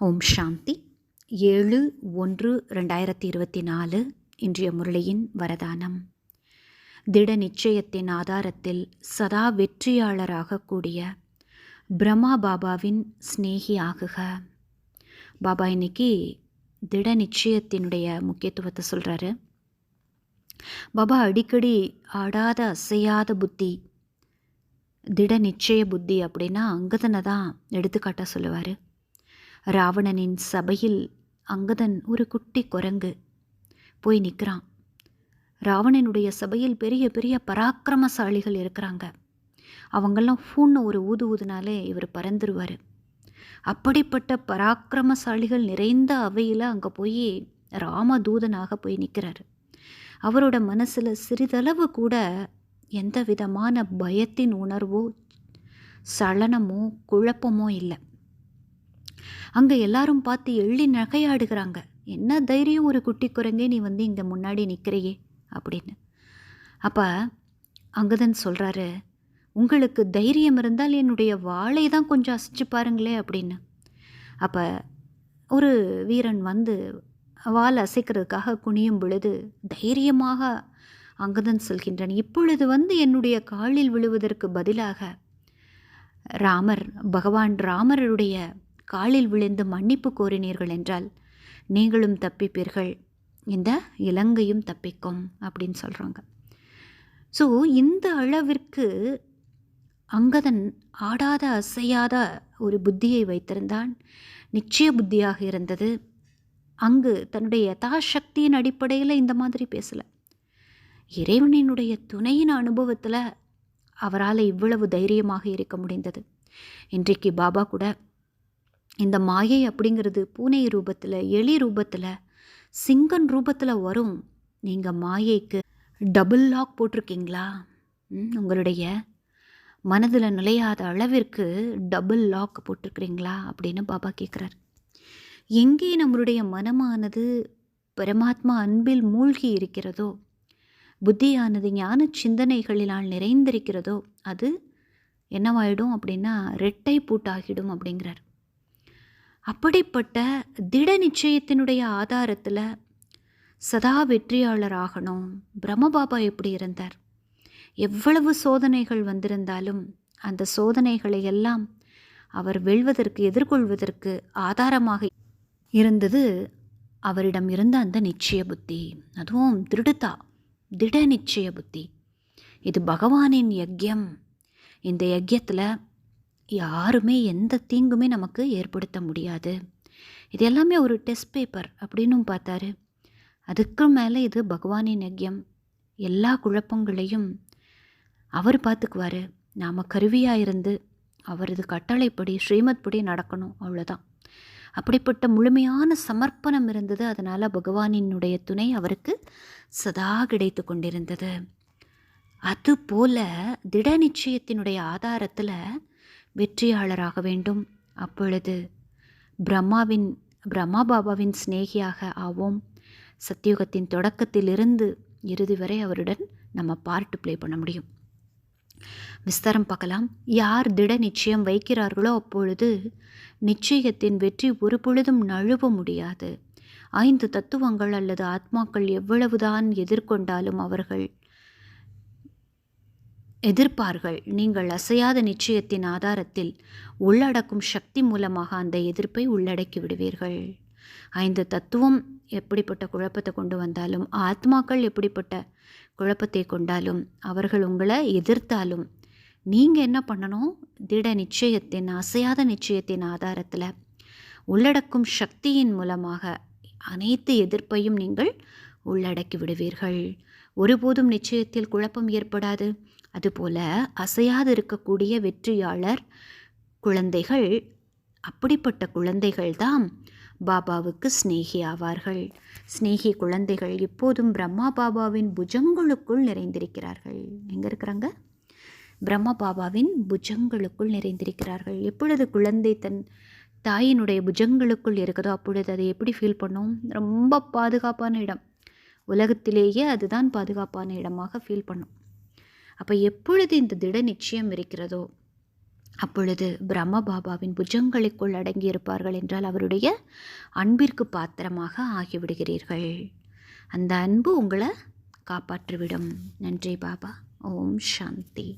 ஓம் சாந்தி. ஏழு ஒன்று ரெண்டாயிரத்தி இருபத்தி நாலு இன்றைய முரளியின் வரதானம். திட நிச்சயத்தின் ஆதாரத்தில் சதா வெற்றியாளராகக்கூடிய பிரம்மா பாபாவின் சிநேகி ஆகுக. பாபா இன்னைக்கு திட நிச்சயத்தினுடைய முக்கியத்துவத்தை சொல்கிறாரு பாபா அடிக்கடி ஆடாத அசையாத புத்தி திட நிச்சய புத்தி அப்படின்னா அங்கதனை தான் எடுத்துக்காட்டாக சொல்லுவார். ராவணனின் சபையில் அங்கதன் ஒரு குட்டி குரங்கு போய் நிற்கிறான். ராவணனுடைய சபையில் பெரிய பெரிய பராக்கிரமசாலிகள் இருக்கிறாங்க. அவங்கெல்லாம் ஃபூன்னு ஒரு ஊது ஊதுனாலே இவர் பறந்துருவார். அப்படிப்பட்ட பராக்கிரமசாலிகள் நிறைந்த அவையில் அங்கே போய் ராமதூதனாக போய் நிற்கிறாரு அவரோட மனசில் சிறிதளவு கூட எந்த விதமான பயத்தின் உணர்வோ சலனமோ குழப்பமோ இல்லை. அங்கே எல்லாரும் பார்த்து எள்ளி நகையாடுகிறாங்க. என்ன தைரியம்? ஒரு குட்டி குரங்கே நீ வந்து இங்கே முன்னாடி நிற்கிறையே அப்படின்னு. அப்போ அங்கதன் சொல்கிறாரு உங்களுக்கு தைரியம் இருந்தால் என்னுடைய வாளை தான் கொஞ்சம் அசைச்சு பாருங்களே அப்படின்னு. அப்போ ஒரு வீரன் வந்து வால் அசைக்கிறதுக்காக குனியும் பொழுது தைரியமாக அங்கதன் சொல்கின்றான் இப்பொழுது வந்து என்னுடைய காலில் விழுவதற்கு பதிலாக ராமர் பகவான் ராமருடைய காலில் விழுந்து மன்னிப்பு கோரினீர்கள் என்றால் நீங்களும் தப்பிப்பீர்கள். இந்த இலங்கையும் தப்பிக்கும் அப்படின்னு சொல்கிறாங்க ஸோ இந்த அளவிற்கு அங்கதன் ஆடாத அசையாத ஒரு புத்தியை வைத்திருந்தான். நிச்சய புத்தியாக இருந்தது. அங்கு தன்னுடைய யதாசக்தியின் அடிப்படையில் இந்த மாதிரி பேசலை. இறைவனினுடைய துணையின் அனுபவத்தில் அவரால் இவ்வளவு தைரியமாக இருக்க முடிந்தது. இன்றைக்கு பாபா கூட இந்த மாயை அப்படிங்கிறது பூனை ரூபத்தில் எலி ரூபத்தில் சிங்கன் ரூபத்தில் வரும். நீங்கள் மாயைக்கு டபுள் லாக் போட்டிருக்கீங்களா? உங்களுடைய மனதில் நிலையாத அளவிற்கு டபுள் லாக் போட்டிருக்கிறீங்களா? அப்படின்னு பாபா கேட்குறார் எங்கே நம்மளுடைய மனமானது பரமாத்மா அன்பில் மூழ்கி இருக்கிறதோ புத்தியானது ஞான சிந்தனைகளினால் நிறைந்திருக்கிறதோ அது என்னவாயிடும் அப்படின்னா ரெட்டை பூட்டாகிடும் அப்படிங்கிறார். அப்படிப்பட்ட திட நிச்சயத்தினுடைய ஆதாரத்தில் சதா வெற்றியாளர் ஆகணும் பிரம்மபாபா எப்படி இருந்தார்? எவ்வளவு சோதனைகள் வந்திருந்தாலும் அந்த சோதனைகளை எல்லாம் அவர் வெல்வதற்கு எதிர்கொள்வதற்கு ஆதாரமாக இருந்தது அவரிடம் இருந்த அந்த நிச்சய புத்தி. அதுவும் திருடுதா திட நிச்சய புத்தி. இது பகவானின் யஜ்யம் இந்த யஜ்யத்தில் யாருமே எந்த தீங்குமே நமக்கு ஏற்படுத்த முடியாது. இது எல்லாமே ஒரு டெஸ்ட் பேப்பர் அப்படின்னும் பார்த்தாரு. அதுக்கு மேலே இது பகவானின் யஜ்யம். எல்லா குழப்பங்களையும் அவர் பார்த்துக்குவார். நாம் கருவியாக இருந்து அவரது கட்டளைப்படி ஸ்ரீமத் படி நடக்கணும் அவ்வளோதான் அப்படிப்பட்ட முழுமையான சமர்ப்பணம் இருந்தது. அதனால் பகவானினுடைய துணை அவருக்கு சதா கிடைத்து கொண்டிருந்தது. அதுபோல திட நிச்சயத்தினுடைய ஆதாரத்தில் வெற்றியாளராக வேண்டும். அப்பொழுது பிரம்மாவின் பிரம்மா பாபாவின் சிநேகியாக ஆவோம். சத்தியுகத்தின் தொடக்கத்திலிருந்து இறுதி வரை அவருடன் நம்ம பார்ட் ப்ளே பண்ண முடியும். விஸ்தாரம் பார்க்கலாம். யார் திட நிச்சயம் வைக்கிறார்களோ அப்பொழுது நிச்சயத்தின் வெற்றி ஒரு பொழுதும் நழுவ முடியாது. ஐந்து தத்துவங்கள் அல்லது ஆத்மாக்கள் எவ்வளவுதான் எதிர்கொண்டாலும் அவர்கள் எதிர்ப்பார்கள். நீங்கள் அசையாத நிச்சயத்தின் ஆதாரத்தில் உள்ளடக்கும் சக்தி மூலமாக அந்த எதிர்ப்பை உள்ளடக்கி விடுவீர்கள். ஐந்து தத்துவம் எப்படிப்பட்ட குழப்பத்தை கொண்டு வந்தாலும் ஆத்மாக்கள் எப்படிப்பட்ட குழப்பத்தை கொண்டாலும் அவர்கள் உங்களை எதிர்த்தாலும் நீங்கள் என்ன பண்ணணும்? திட நிச்சயத்தின் அசையாத நிச்சயத்தின் ஆதாரத்தில் உள்ளடக்கும் சக்தியின் மூலமாக அனைத்து எதிர்ப்பையும் நீங்கள் உள்ளடக்கி விடுவீர்கள். ஒருபோதும் நிச்சயத்தில் குழப்பம் ஏற்படாது. அதுபோல அசையாது இருக்கக்கூடிய வெற்றியாளர் குழந்தைகள் அப்படிப்பட்ட குழந்தைகள் தான் பாபாவுக்கு ஸ்நேகி ஆவார்கள். ஸ்நேகி குழந்தைகள் எப்போதும் பிரம்மா பாபாவின் புஜங்களுக்குள் நிறைந்திருக்கிறார்கள். எங்கே இருக்கிறாங்க? பிரம்மா பாபாவின் புஜங்களுக்குள் நிறைந்திருக்கிறார்கள். எப்பொழுது குழந்தை தன் தாயினுடைய புஜங்களுக்குள் இருக்குதோ அப்பொழுது அதை எப்படி ஃபீல் பண்ணும்? ரொம்ப பாதுகாப்பான இடம். உலகத்திலேயே அதுதான் பாதுகாப்பான இடமாக ஃபீல் பண்ணும். அப்போ எப்பொழுது இந்த திட நிச்சயம் இருக்கிறதோ அப்பொழுது பிரம்ம பாபாவின் புஜங்களுக்குள் அடங்கியிருப்பார்கள் என்றால் அவருடைய அன்பிற்கு பாத்திரமாக ஆகிவிடுகிறீர்கள். அந்த அன்பு உங்களை காப்பாற்றிவிடும். நன்றி பாபா. ஓம் சாந்தி.